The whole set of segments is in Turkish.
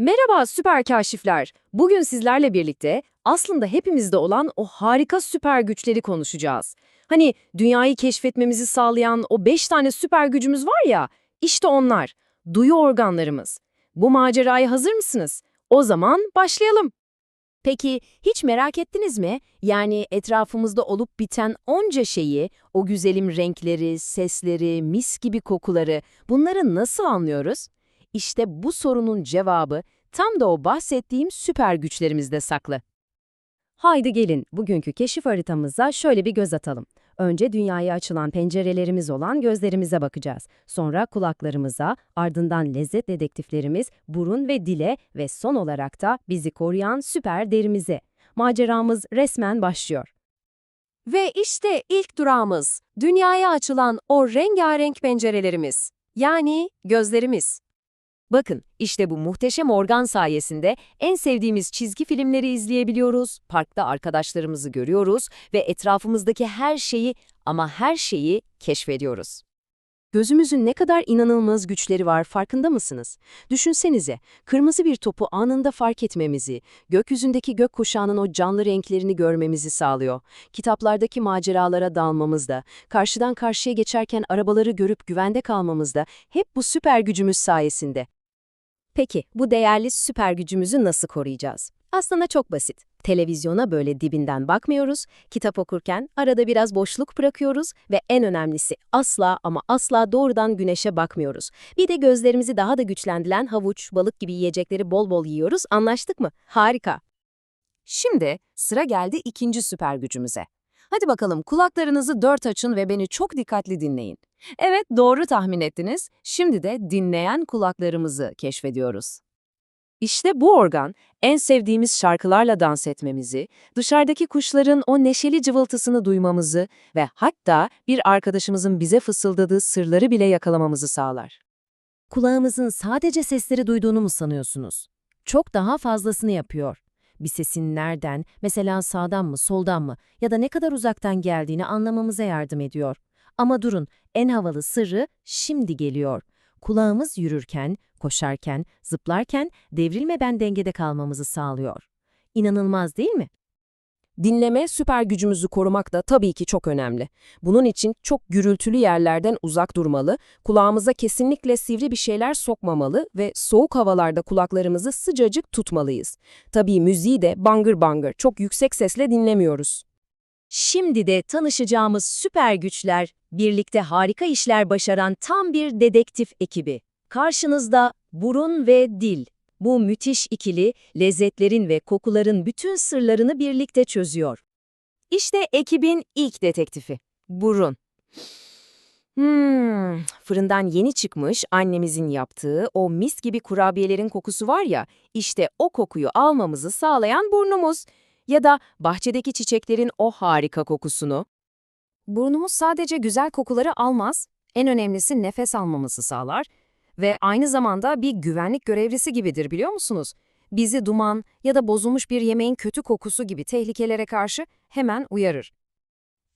Merhaba süper kaşifler. Bugün sizlerle birlikte aslında hepimizde olan o harika süper güçleri konuşacağız. Hani dünyayı keşfetmemizi sağlayan o 5 tane süper gücümüz var ya, işte onlar. Duyu organlarımız. Bu maceraya hazır mısınız? O zaman başlayalım. Peki hiç merak ettiniz mi? Yani etrafımızda olup biten onca şeyi, o güzelim renkleri, sesleri, mis gibi kokuları bunları nasıl anlıyoruz? İşte bu sorunun cevabı tam da o bahsettiğim süper güçlerimizde saklı. Haydi gelin bugünkü keşif haritamıza şöyle bir göz atalım. Önce dünyaya açılan pencerelerimiz olan gözlerimize bakacağız. Sonra kulaklarımıza, ardından lezzet dedektiflerimiz burun ve dile ve son olarak da bizi koruyan süper derimize. Maceramız resmen başlıyor. Ve işte ilk durağımız, dünyaya açılan o rengarenk pencerelerimiz. Yani gözlerimiz. Bakın, işte bu muhteşem organ sayesinde en sevdiğimiz çizgi filmleri izleyebiliyoruz, parkta arkadaşlarımızı görüyoruz ve etrafımızdaki her şeyi ama her şeyi keşfediyoruz. Gözümüzün ne kadar inanılmaz güçleri var farkında mısınız? Düşünsenize, kırmızı bir topu anında fark etmemizi, gökyüzündeki gökkuşağının o canlı renklerini görmemizi sağlıyor. Kitaplardaki maceralara dalmamız da, karşıdan karşıya geçerken arabaları görüp güvende kalmamız da hep bu süper gücümüz sayesinde. Peki, bu değerli süper gücümüzü nasıl koruyacağız? Aslında çok basit. Televizyona böyle dibinden bakmıyoruz, kitap okurken arada biraz boşluk bırakıyoruz ve en önemlisi asla ama asla doğrudan güneşe bakmıyoruz. Bir de gözlerimizi daha da güçlendiren havuç, balık gibi yiyecekleri bol bol yiyoruz, anlaştık mı? Harika. Şimdi sıra geldi ikinci süper gücümüze. Hadi bakalım kulaklarınızı dört açın ve beni çok dikkatli dinleyin. Evet, doğru tahmin ettiniz. Şimdi de dinleyen kulaklarımızı keşfediyoruz. İşte bu organ, en sevdiğimiz şarkılarla dans etmemizi, dışarıdaki kuşların o neşeli cıvıltısını duymamızı ve hatta bir arkadaşımızın bize fısıldadığı sırları bile yakalamamızı sağlar. Kulağımızın sadece sesleri duyduğunu mu sanıyorsunuz? Çok daha fazlasını yapıyor. Bir sesin nereden, mesela sağdan mı, soldan mı ya da ne kadar uzaktan geldiğini anlamamıza yardım ediyor. Ama durun, en havalı sırrı şimdi geliyor. Kulağımız yürürken, koşarken, zıplarken devrilmeden dengede kalmamızı sağlıyor. İnanılmaz değil mi? Dinleme süper gücümüzü korumak da tabii ki çok önemli. Bunun için çok gürültülü yerlerden uzak durmalı, kulağımıza kesinlikle sivri bir şeyler sokmamalı ve soğuk havalarda kulaklarımızı sıcacık tutmalıyız. Tabii müziği de bangır bangır çok yüksek sesle dinlemiyoruz. Şimdi de tanışacağımız süper güçler, birlikte harika işler başaran tam bir dedektif ekibi. Karşınızda burun ve dil. Bu müthiş ikili, lezzetlerin ve kokuların bütün sırlarını birlikte çözüyor. İşte ekibin ilk detektifi, burun. Hmm, fırından yeni çıkmış annemizin yaptığı o mis gibi kurabiyelerin kokusu var ya, işte o kokuyu almamızı sağlayan burnumuz ya da bahçedeki çiçeklerin o harika kokusunu. Burnumuz sadece güzel kokuları almaz, en önemlisi nefes almamızı sağlar ve aynı zamanda bir güvenlik görevlisi gibidir biliyor musunuz? Bizi duman ya da bozulmuş bir yemeğin kötü kokusu gibi tehlikelere karşı hemen uyarır.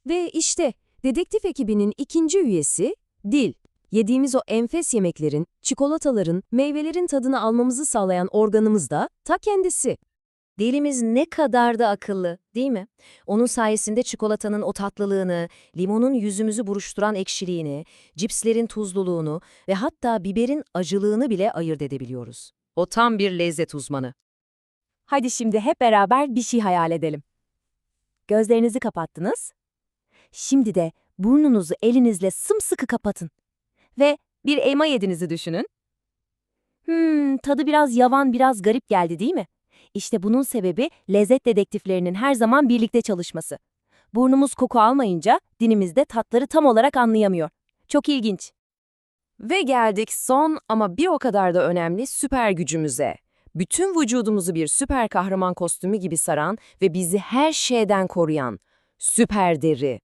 Ve işte dedektif ekibinin ikinci üyesi dil. Yediğimiz o enfes yemeklerin, çikolataların, meyvelerin tadını almamızı sağlayan organımız da ta kendisi. Dilimiz ne kadar da akıllı, değil mi? Onun sayesinde çikolatanın o tatlılığını, limonun yüzümüzü buruşturan ekşiliğini, cipslerin tuzluluğunu ve hatta biberin acılığını bile ayırt edebiliyoruz. O tam bir lezzet uzmanı. Hadi şimdi hep beraber bir şey hayal edelim. Gözlerinizi kapattınız. Şimdi de burnunuzu elinizle sımsıkı kapatın. Ve bir elma yediğinizi düşünün. Hmm, tadı biraz yavan, biraz garip geldi değil mi? İşte bunun sebebi lezzet dedektiflerinin her zaman birlikte çalışması. Burnumuz koku almayınca dinimiz de tatları tam olarak anlayamıyor. Çok ilginç. Ve geldik son ama bir o kadar da önemli süper gücümüze. Bütün vücudumuzu bir süper kahraman kostümü gibi saran ve bizi her şeyden koruyan süper deri.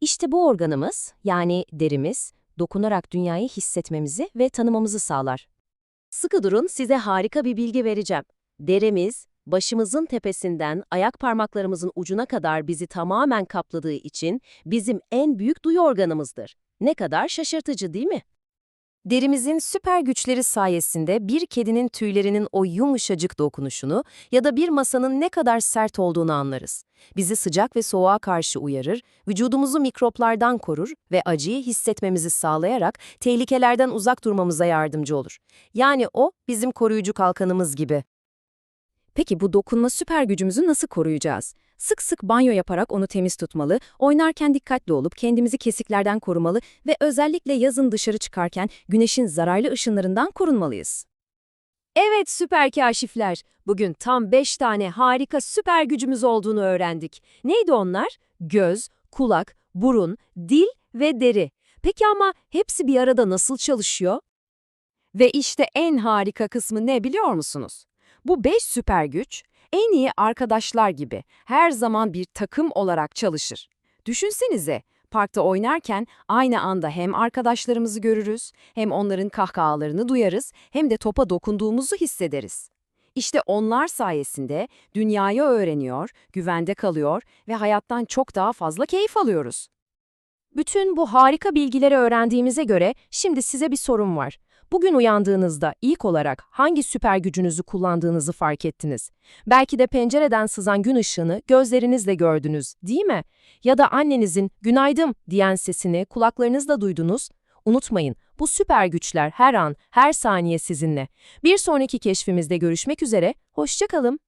İşte bu organımız, yani derimiz, dokunarak dünyayı hissetmemizi ve tanımamızı sağlar. Sıkı durun, size harika bir bilgi vereceğim. Derimiz, başımızın tepesinden ayak parmaklarımızın ucuna kadar bizi tamamen kapladığı için bizim en büyük duyu organımızdır. Ne kadar şaşırtıcı değil mi? Derimizin süper güçleri sayesinde bir kedinin tüylerinin o yumuşacık dokunuşunu ya da bir masanın ne kadar sert olduğunu anlarız. Bizi sıcak ve soğuğa karşı uyarır, vücudumuzu mikroplardan korur ve acıyı hissetmemizi sağlayarak tehlikelerden uzak durmamıza yardımcı olur. Yani o bizim koruyucu kalkanımız gibi. Peki bu dokunma süper gücümüzü nasıl koruyacağız? Sık sık banyo yaparak onu temiz tutmalı, oynarken dikkatli olup kendimizi kesiklerden korumalı ve özellikle yazın dışarı çıkarken güneşin zararlı ışınlarından korunmalıyız. Evet süper kaşifler. Bugün tam 5 tane harika süper gücümüz olduğunu öğrendik. Neydi onlar? Göz, kulak, burun, dil ve deri. Peki ama hepsi bir arada nasıl çalışıyor? Ve işte en harika kısmı ne biliyor musunuz? Bu beş süper güç, en iyi arkadaşlar gibi her zaman bir takım olarak çalışır. Düşünsenize, parkta oynarken aynı anda hem arkadaşlarımızı görürüz, hem onların kahkahalarını duyarız, hem de topa dokunduğumuzu hissederiz. İşte onlar sayesinde dünyayı öğreniyor, güvende kalıyor ve hayattan çok daha fazla keyif alıyoruz. Bütün bu harika bilgileri öğrendiğimize göre şimdi size bir sorum var. Bugün uyandığınızda ilk olarak hangi süper gücünüzü kullandığınızı fark ettiniz? Belki de pencereden sızan gün ışığını gözlerinizle gördünüz, değil mi? Ya da annenizin günaydın diyen sesini kulaklarınızla duydunuz. Unutmayın, bu süper güçler her an, her saniye sizinle. Bir sonraki keşfimizde görüşmek üzere, hoşça kalın.